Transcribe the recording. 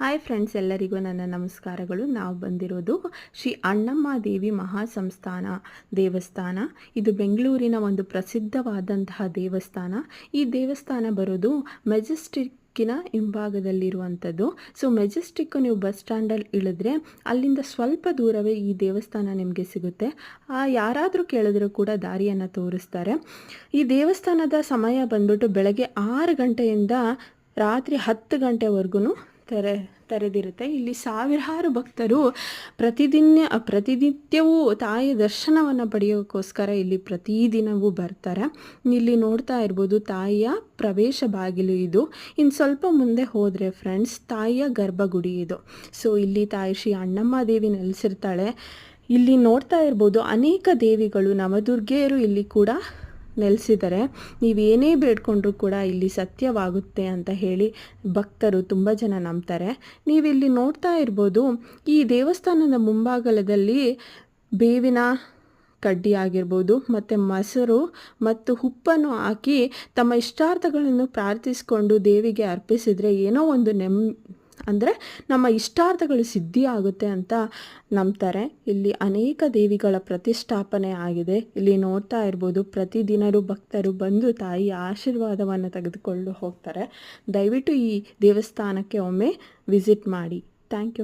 Hi friends ಎಲ್ಲರಿಗೂ ನನ್ನ ನಮಸ್ಕಾರಗಳು. ನಾವು ಬಂದಿರೋದು ಶ್ರೀ ಅಣ್ಣಮ್ಮ ದೇವಿ ಮಹಾಸಂಸ್ಥಾನ ದೇವಸ್ಥಾನ. ಇದು ಬೆಂಗಳೂರಿನ ಒಂದು ಪ್ರಸಿದ್ಧವಾದಂತಹ ದೇವಸ್ಥಾನ. ಈ ದೇವಸ್ಥಾನ ಬರೋದು ಮೆಜೆಸ್ಟಿಕ್ಕಿನ ಹಿಂಭಾಗದಲ್ಲಿರುವಂಥದ್ದು. ಸೊ ಮೆಜೆಸ್ಟಿಕ್ ನೀವು ಬಸ್ ಸ್ಟ್ಯಾಂಡಲ್ಲಿ ಇಳಿದ್ರೆ ಅಲ್ಲಿಂದ ಸ್ವಲ್ಪ ದೂರವೇ ಈ ದೇವಸ್ಥಾನ ನಿಮಗೆ ಸಿಗುತ್ತೆ. ಯಾರಾದರೂ ಕೇಳಿದ್ರೂ ಕೂಡ ದಾರಿಯನ್ನು ತೋರಿಸ್ತಾರೆ. ಈ ದೇವಸ್ಥಾನದ ಸಮಯ ಬಂದ್ಬಿಟ್ಟು ಬೆಳಗ್ಗೆ ಆರು ಗಂಟೆಯಿಂದ ರಾತ್ರಿ ಹತ್ತು ಗಂಟೆವರೆಗೂ ತೆರೆ, ತೆರೆದಿರುತ್ತೆ. ಇಲ್ಲಿ ಸಾವಿರಾರು ಭಕ್ತರು ಪ್ರತಿದಿನ ಪ್ರತಿನಿತ್ಯವೂ ತಾಯಿಯ ದರ್ಶನವನ್ನು ಪಡೆಯೋಕ್ಕೋಸ್ಕರ ಇಲ್ಲಿ ಪ್ರತಿದಿನವೂ ಬರ್ತಾರೆ. ಇಲ್ಲಿ ನೋಡ್ತಾ ಇರ್ಬೋದು, ತಾಯಿಯ ಪ್ರವೇಶ ಬಾಗಿಲು ಇದು. ಇನ್ನು ಸ್ವಲ್ಪ ಮುಂದೆ ಹೋದರೆ ಫ್ರೆಂಡ್ಸ್ ತಾಯಿಯ ಗರ್ಭಗುಡಿ ಇದು. ಸೊ ಇಲ್ಲಿ ತಾಯಿ ಶ್ರೀ ಅಣ್ಣಮ್ಮ ದೇವಿ ನೆಲೆಸಿರ್ತಾಳೆ. ಇಲ್ಲಿ ನೋಡ್ತಾ ಇರ್ಬೋದು, ಅನೇಕ ದೇವಿಗಳು, ನವದುರ್ಗೆಯರು ಇಲ್ಲಿ ಕೂಡ ನೆಲೆಸಿದ್ದಾರೆ ಏನೇ ಬೇಡ್ಕೊಂಡ್ರೂ ಕೂಡ ಇಲ್ಲಿ ಸತ್ಯವಾಗುತ್ತೆ ಅಂತ ಹೇಳಿ ಭಕ್ತರು ತುಂಬ ಜನ ನಂಬ್ತಾರೆ. ನೀವಿಲ್ಲಿ ನೋಡ್ತಾ ಇರ್ಬೋದು, ಈ ದೇವಸ್ಥಾನದ ಮುಂಭಾಗಲದಲ್ಲಿ ಬೇವಿನ ಕಡ್ಡಿ ಆಗಿರ್ಬೋದು, ಮತ್ತು ಮೊಸರು ಮತ್ತು ಉಪ್ಪನ್ನು ಹಾಕಿ ತಮ್ಮ ಇಷ್ಟಾರ್ಥಗಳನ್ನು ಪ್ರಾರ್ಥಿಸಿಕೊಂಡು ದೇವಿಗೆ ಅರ್ಪಿಸಿದರೆ ಏನೋ ಒಂದು ನೆಮ್ ಅಂದರೆ ನಮ್ಮ ಇಷ್ಟಾರ್ಥಗಳು ಸಿದ್ಧಿ ಆಗುತ್ತೆ ಅಂತ ನಂಬ್ತಾರೆ. ಇಲ್ಲಿ ಅನೇಕ ದೇವಿಗಳ ಪ್ರತಿಷ್ಠಾಪನೆ ಆಗಿದೆ. ಇಲ್ಲಿ ನೋಡ್ತಾ ಇರ್ಬೋದು, ಪ್ರತಿದಿನರು ಭಕ್ತರು ಬಂದು ತಾಯಿಯ ಆಶೀರ್ವಾದವನ್ನು ತೆಗೆದುಕೊಂಡು ಹೋಗ್ತಾರೆ. ದಯವಿಟ್ಟು ಈ ದೇವಸ್ಥಾನಕ್ಕೆ ಒಮ್ಮೆ ವಿಸಿಟ್ ಮಾಡಿ. Thank you.